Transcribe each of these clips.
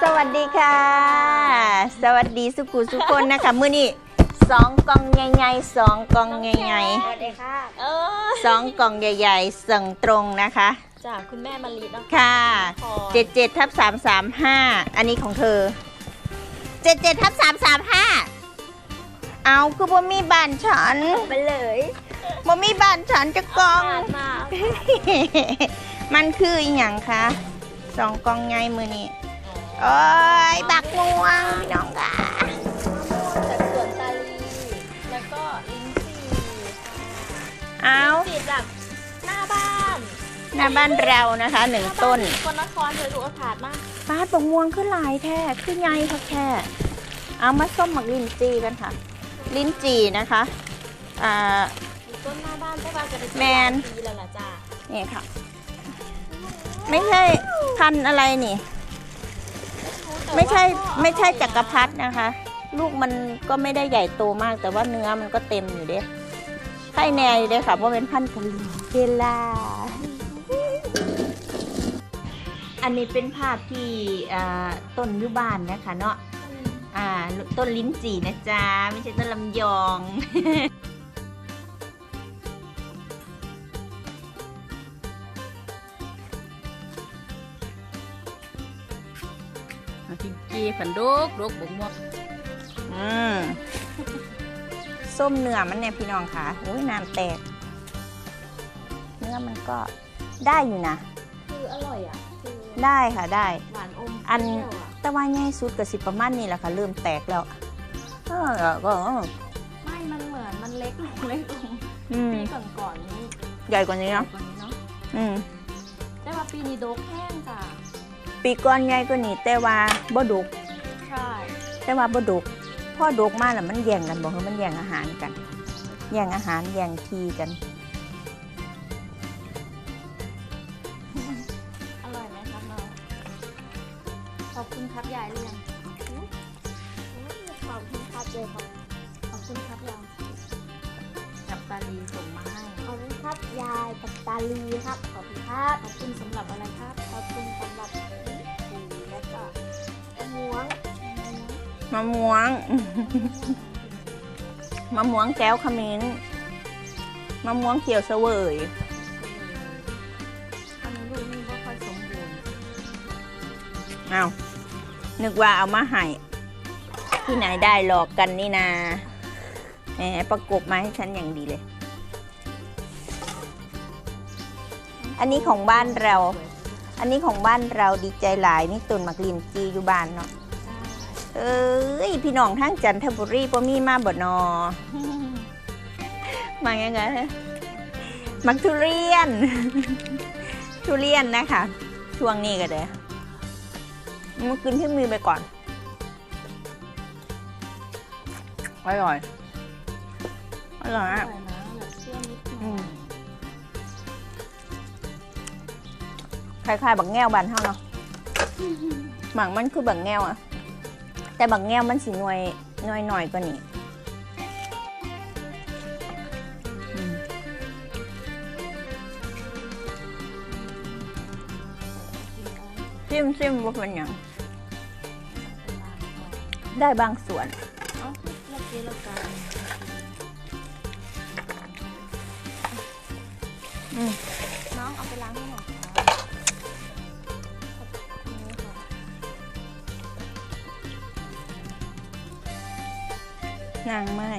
สวัสดีค่ะ สวัสดีสุกุสุคนนะคะ มื้อนี้สองกล่องใหญ่ๆสองกล่องใหญ่สวัสดีค่ะเออๆสองกล่องใหญ่ๆส่งตรงนะคะ จากคุณแม่มารีนะคะค่ะพอเจ็ดเจ็ดทับสามสามห้าอันนี้ของเธอเจ็ดเจ็ดทับสามสามห้าเอาคือบ่มีบ้านฉันไปเลยบ่มีบ้านฉันจะกล่อง ผ่านมามันคืออีหยังคะสองกล่องใหญ่มือนี้ โอ้ยบักม่วงพี่น้องค่ะจากสวนตาลีแล้วก็ลิ้นจี่เอาจี่จากหน้าบ้านหน้าบ้านเรานะคะหนึ่งต้นคนนครเธอดูเอาถาดมาปาดบักม่วงขึ้นหลายแท้ขึ้นใหญ่ค่ะแค่เอามาส้มหมักลิ้นจีกันค่ะ ลิ้นจีนะคะอ่ามีต้นหน้าบ้านใช่ป่ะจะได้แมนปีแล้วล่ะจ้านี่ค่ะ ไม่ใช่พันธุ์อะไรนี่ ไม่ใช่ไม่ใช่จักรพรรดินะคะ ลูกมันก็ไม่ได้ใหญ่โตมาก แต่ว่าเนื้อมันก็เต็มอยู่เด้ไข่แน่อยู่เด้ค่ะว่าเป็นพันธุ์กะหรี่เวลาอันนี้เป็นภาพที่ต้นยุบานนะคะเนาะต้นลิ้นจี่นะจ๊ะ ไม่ใช่ต้นลำยอง ดีผันดกโดกบกม่วงอืมส้มเนื้อมันเนี่ยพี่น้องค่ะโอ้ยน้ำแตก เนื้อมันก็ได้อยู่นะ คืออร่อยอะคือได้ค่ะได้ หวานอมอัน เปรี้ยวะแต่ว่าง่ายสุดกับสิประมาณนี้แหละค่ะ เริ่มแตกแล้วเออก็ ไม่มันเหมือนมันเล็กลงเล็กลงอืม ปีก่อนๆนี้ใหญ่กว่านี้เนาะกว่านี้เนาะอืม แต่ว่าปีนี้ดกแห้งจ้ะปีก้อนใหญ่กว่านี้แต่ว่าบ่ดุก แต่ว่าบ่ดุกพ่อดุกมาแล้วมันแย่งกันบอกว่ามันแย่งอาหารกัน แย่งอาหารแย่งทีกัน อร่อยไหมครับน้องขอบคุณครับยายเรียงขอบคุณครับเลยครับขอบคุณครับยายกับตาลีส่งมาให้ขอบคุณครับยายกับตาลีครับขอบคุณครับขอบคุณสำหรับอะไรครับขอบคุณสำหรับ มะม่วง มะม่วงแก้วขมิ้นมะม่วงเขียวเสวยอันนี้ลูกนี่ก็ค่อยสมบูรณ์เอานึกว่าเอามาให้ที่ไหนได้หลอกกันนี่นาแหมประกบมาให้ฉันอย่างดีเลย อันนี้ของบ้านเรา อันนี้ของบ้านเราดีใจหลายนี่ตุนมักลินจีอยู่บ้านเนาะ เอ้ยพี่น้องทั้งจันทบุรีบ่มีมาบ่นอ มาไงไงมักทุเรียน ทุเรียนนะคะช่วงนี้ก็เด้มากินที่มีไปก่อน อร่อย อร่อยออะร่อยนะแบบเปรี้ยวนิดหอืน่อมยคล้ายๆบักแง่วบานเท่าเนาะหมังมันคือบักแง่วอะ แต่บักแง่วมันสีหน่วยหน่อยหน่อยกว่านี้อืมซิมซิมว่าเป็นหยังได้บางส่วนเอ้าเมื่อกี้เราการอืมน้องเอาไปล้างให้ นางไม่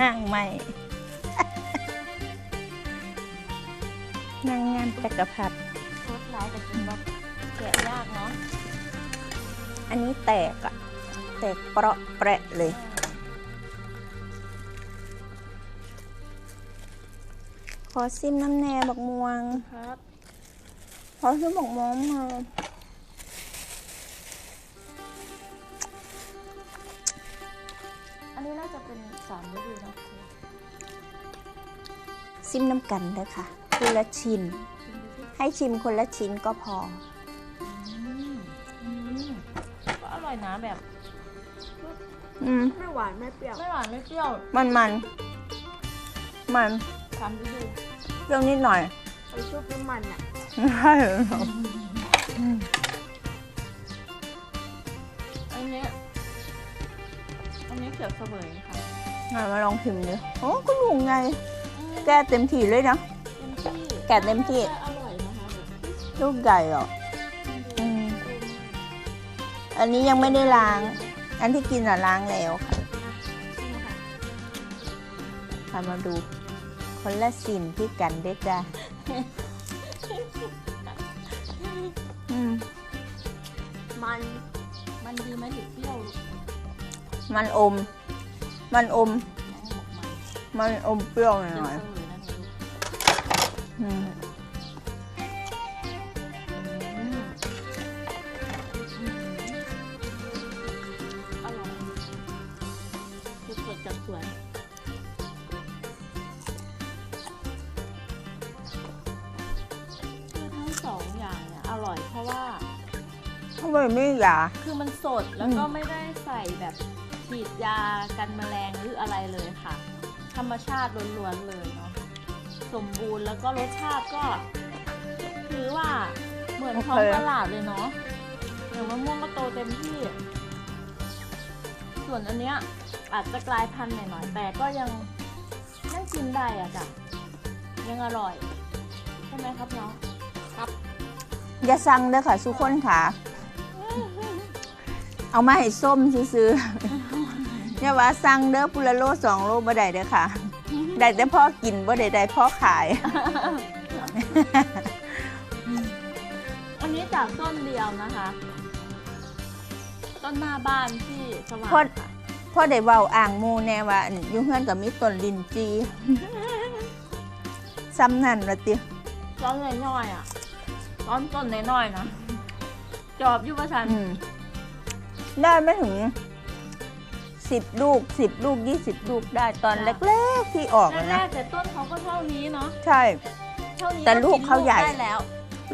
นางไม่นางงามจักรพรรดิรสร้ายแต่กินแบบแกะยากเนาะ อันนี้แตกอะแตกเปราะแประเลย ขอซิมน้ำแหน่บักม่วงครับ ขอซิมบักม่วงมา ซิมน้ำกันเด้อค่ะคนละชิ้น ให้ชิมคนละชิ้นก็พออืมอืมก็อร่อยนะแบบ อืมไม่หวานไม่เปรี้ยว ไม่หวานไม่เปรี้ยว มันมัน มันสามฤดูเรื่องนิดหน่อยไปชุบน้ำมันอะใใช่อันนี้อันนี้เกือบเสมอค่ะมาลองชิมดิโอ้ก็ลุงไง แกเต็มที่เลยนะเต็มที่แกะเต็มที่ อร่อยนะคะแบบลูกใหญ่หรอกอืมอันนี้ยังไม่ได้ล้าง อันที่กินอะล้างแล้วค่ะนี่นะคะพามาดู คนละสินที่กันเด้อจ้าอืมมัน มันดีไหมหรือเปรี้ยว มันอม มันอมน้องบอก มันมันอมเปรี้ยวหเป็นน่อยเสมอนั่นเองๆอืมอืมอร่อยคือสดจากสวนคือทั้งสองอย่างเนี่ยอร่อยเพราะว่า ทำไมไม่อยาก คือมันสดแล้วก็ไม่ได้ใส่แบบฉีดยากันแมลงหรืออะไรเลยค่ะ ธรรมชาติล้วนๆเลยเนาะสมบูรณ์แล้วก็รสชาติก็ถือว่าเหมือนท้องตลาดเลยเนาะเหมือนมะม่วงก็โตเต็มที่ ส่วนอันเนี้ยอาจจะกลายพันธุ์หน่อยๆแต่ก็ยังยังกินได้อะจ้ะยังอร่อยใช่ไหมครับน้องอย่าสั่งเด้อค่ะสุกคนค่ะ เอามาให้ส้มซื้อๆ อย่าว่าสั่งเด้อปุละโลสองโลบ่ได้เด้อค่ะ ได้แต่พ่อกินบ่ได้ได้พ่อขาย อันนี้จากต้นเดียวนะคะ ต้นหน้าบ้านที่สว่างพอค่ะพ่อได้เว้าอ่างหมูแน่ว่าอั่นอยู่เฮือนก็มีต้นลินจีซ้ำนั่นละติต้นน้อยๆอะต้นต้นน้อยๆนะจอบอยู่ประชัน อืมได้ไม่ถึง สิบลูกสิบลูกยี่สิบลูกได้ตอนเล็กๆที่ออกอะแรนะ กๆแต่ต้นเขาก็เท่านี้เนาะใช่ เท่านี้แต่ลูกเขาใหญ่ ได้แล้ว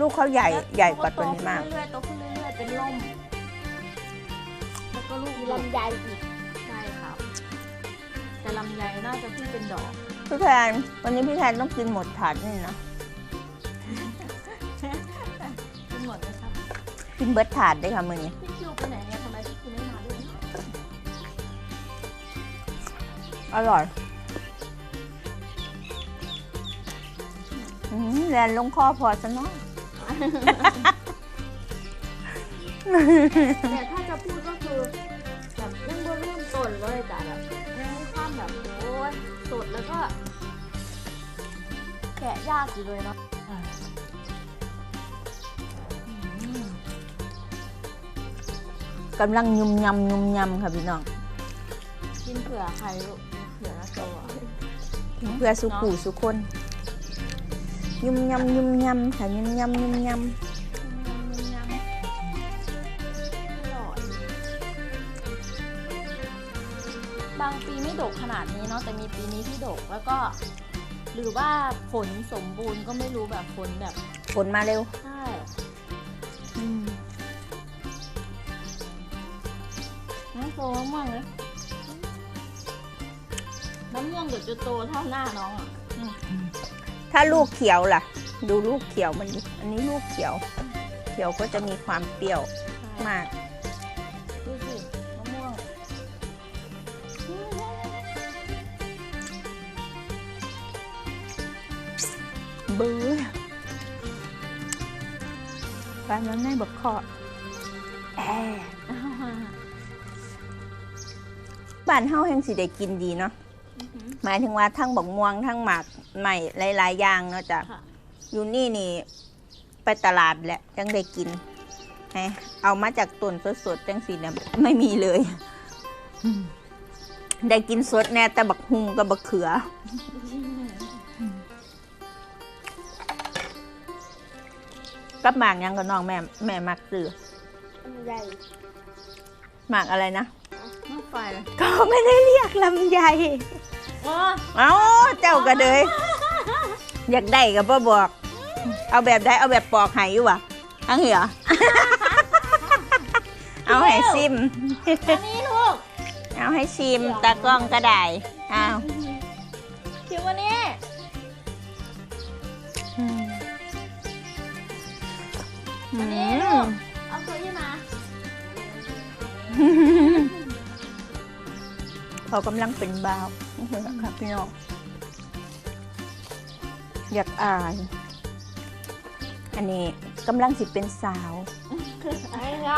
ลูกเขาใหญ่แล้วใหญ่กว่าตัวนี้มากโตขึ้นเรื่อยๆโตขึ้นเรื่อยๆเป็นร่มแล้วก็ลูกลำไยอีกใช่ครับ แต่ลำไยน่าจะเพิ่งเป็นดอก พี่แทนวันนี้พี่แทนต้องกินหมดถาดนี่นะ เป็นหมดเลยครับ กินเบิร์ดถาดได้ค่ะมือนี้พี่ อร่อยอืมแลนลงคอพอซะเนาะแต่ถ้าจะพูดก็คือแบบยังบ่เริ่มต้นเลยแต่แบบยังมีความแบบโอ้ยสดแล้วก็ แกะยากอยู่เลยเนาะอืมกำลังยุ่มยำยุ่มยำค่ะพี่น้อง กินเผื่อใครลูก เพื่อสุขูสุคน ยุ่มยำยุ่มยำค่ะยุ่มยำยุ่มยยำยำยำอร่อยบางปีไม่ดกขนาดนี้เนาะแต่มีปีนี้ที่ดกแล้วก็ หรือว่าผลสมบูรณ์ก็ไม่รู้แบบผลแบบำผลมาเร็วใช่อืมน้องโตมะม่วงเลย น้ำม่วงเดี๋ยวจะโตเท่าหน้าน้องอะถ้าลูกเขียวล่ะ ดูลูกเขียวมันดิอันนี้ลูกเขียว เขียวก็จะมีความเปรี้ยวมาก ดูสิมะม่วงบื้อบ้านนั้นแม่บอกคอแอบ้านเฮาแห่งสิได้กินดีเนาะอื้อ หือหมายถึงว่าทั้งบักม่วงทั้งหมากใหม่หลาย ๆ อย่างเนาะจ้ะค่ะ อยู่นี่นี่ ไปตลาดแหละจังได้กินไงเอามาจากต้นสดๆจังสีเนี่ยไม่มีเลยอืมได้กินสดแน่แต่บักฮุงกับบักเขือ กับหมากยังกับน้องแม่แม่มักซื้อใหญ่หมากอะไรนะน้ำไฟก็ไม่ได้เรียกลำไย อ๋อเอ้าเจ้าก็เลยอยากได้กับพ่บอก เอาแบบได้เอาแบบปอกไห้อยู่วะอังเหรอเอาให้ซิม อันนี้ลูกเอาให้ชิมตากล้องก็ได้เอาคิววันนี้อืมอันนี้ลูกเอาเก้าอี้มาเขากำลังเป็นบ่าว ครับพี่น้องอยากอาย อันนี้กำลังสิเป็นสาวไงไง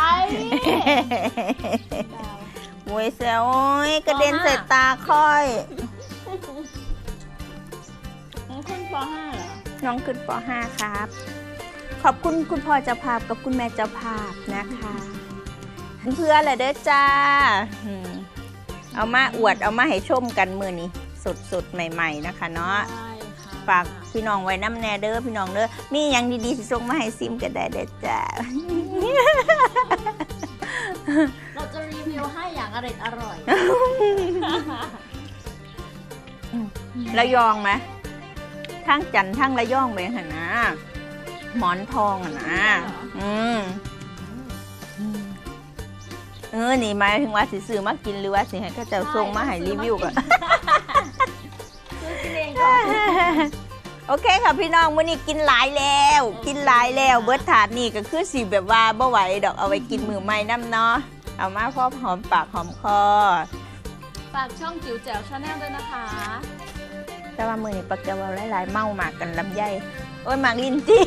มวยเซลโอ้ยกระเด็นใส่ตาค่อยขึ้นป .5 เหรอ น้องขึ้นป .5 ครับ ขอบคุณคุณพ่อเจ้าภาพกับคุณแม่เจ้าภาพนะคะ เพื่อนๆเลยเด้อจ้าอืม เอามาอวดเอามาให้ชมกันมือนี้สดๆใหม่ ๆนะคะเนาะใช่ค่ะฝากพี่น้องไว้น้ำแน่เด้อพี่น้องเด้อมีอย่างดีๆสิส่งมาให้ซิมกันได้เด้อจ้าเราจะรีวิวให้อย่างอร่อยอร่อยระยองไหมทั้งจันทร์ทั้งระยองไปหนนะหมอนทองอะนะ อืม เออนี่หมายถึงว่าสิซื้อมากินหรือว่าสิให้เขาเจะส่งมาให้รีวิวก่อน ซื้อกินเองก่อนโอเคค่ะพี่น้องวันนี้กินหลายแล้ว กินหลายแล้ว เบิร์ดถาดนี่ก็คือสิแบบว่าบ่ไหวดอกเอาไว้กินมือใหม่น้ำเนาะเอามาพร้อมหอมปากหอมคอฝากช่องจิ๋วแจ๋วชาแนลด้วยนะคะ แต่ว่ามือนี่ปักจะเว่าหลายๆเมาหมากกันลำไยโอ้ยหมากลินจี้